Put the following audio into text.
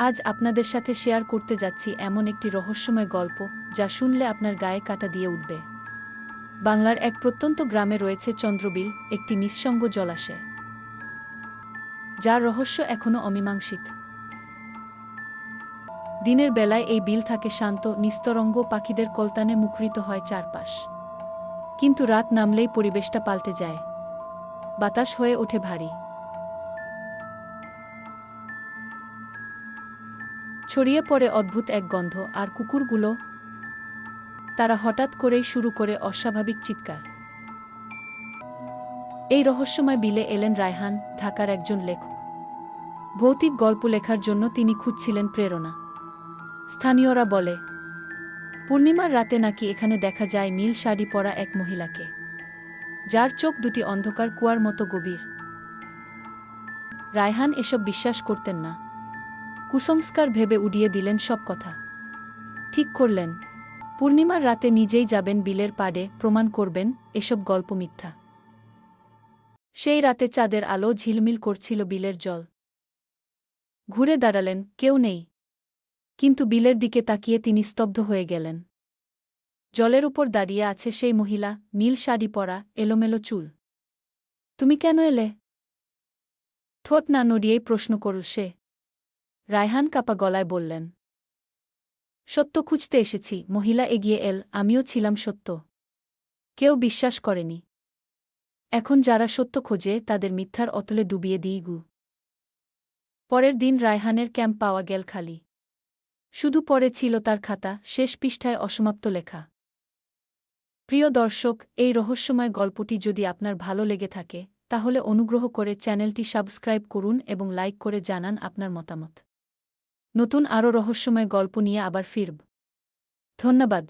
আজ আপনাদের সাথে শেয়ার করতে যাচ্ছি এমন একটি রহস্যময় গল্প, যা শুনলে আপনার গায়ে কাটা দিয়ে উঠবে। বাংলার এক প্রত্যন্ত গ্রামে রয়েছে চন্দ্রবিল, একটি নিঃসঙ্গ জলাশয়। যার রহস্য এখনও অমীমাংসিত। দিনের বেলায় এই বিল থাকে শান্ত, নিস্তরঙ্গ, পাখিদের কলতানে মুখরিত হয় চারপাশ। কিন্তু রাত নামলেই পরিবেশটা পাল্টে যায়। বাতাস হয়ে ওঠে ভারী। ছড়িয়ে পড়ে অদ্ভুত এক গন্ধ, আর কুকুরগুলো তারা হঠাৎ করেই শুরু করে অস্বাভাবিক চিৎকার। এই রহস্যময় বিলে এলেন রায়হান, ঢাকার একজন লেখক। ভৌতিক গল্প লেখার জন্য তিনি খুঁজছিলেন প্রেরণা। স্থানীয়রা বলে, পূর্ণিমার রাতে নাকি এখানে দেখা যায় নীল শাড়ি পরা এক মহিলাকে। যার চোখ দুটি অন্ধকার, কুয়ার মতো গভীর। রায়হান এসব বিশ্বাস করতেন না। কুসংস্কার ভেবে উড়িয়ে দিলেন সব কথা। ঠিক করলেন। পূর্ণিমার রাতে নিজেই যাবেন বিলের পাড়ে, প্রমাণ করবেন এসব গল্প মিথ্যা। সেই রাতে চাঁদের আলো ঝিলমিল করছিল বিলের জল। ঘুরে দাঁড়ালেন, কেউ নেই। কিন্তু বিলের দিকে তাকিয়ে তিনি স্তব্ধ হয়ে গেলেন। জলের উপর দাঁড়িয়ে আছে সেই মহিলা, নীল শাড়ি পরা, এলোমেলো চুল। তুমি কেন এলে? ঠোঁট না নড়িয়েই প্রশ্ন করল সে। রায়হান কাপা গলায় বললেন, সত্য খুঁজতে এসেছি, মহিলা এগিয়ে এল, আমিও ছিলাম সত্য। কেউ বিশ্বাস করেনি। এখন যারা সত্য খোঁজে, তাদের মিথ্যার অতলে ডুবিয়ে দিই গু। পরের দিন রায়হানের ক্যাম্প পাওয়া গেল খালি। শুধু পরে ছিল তার খাতা, শেষ পৃষ্ঠায় অসমাপ্ত লেখা। প্রিয় দর্শক, এই রহস্যময় গল্পটি যদি আপনার ভালো লেগে থাকে, তাহলে অনুগ্রহ করে চ্যানেলটি সাবস্ক্রাইব করুন এবং লাইক করে জানান আপনার মতামত। নতুন আরও রহস্যময় গল্প নিয়ে আবার ফিরব। ধন্যবাদ।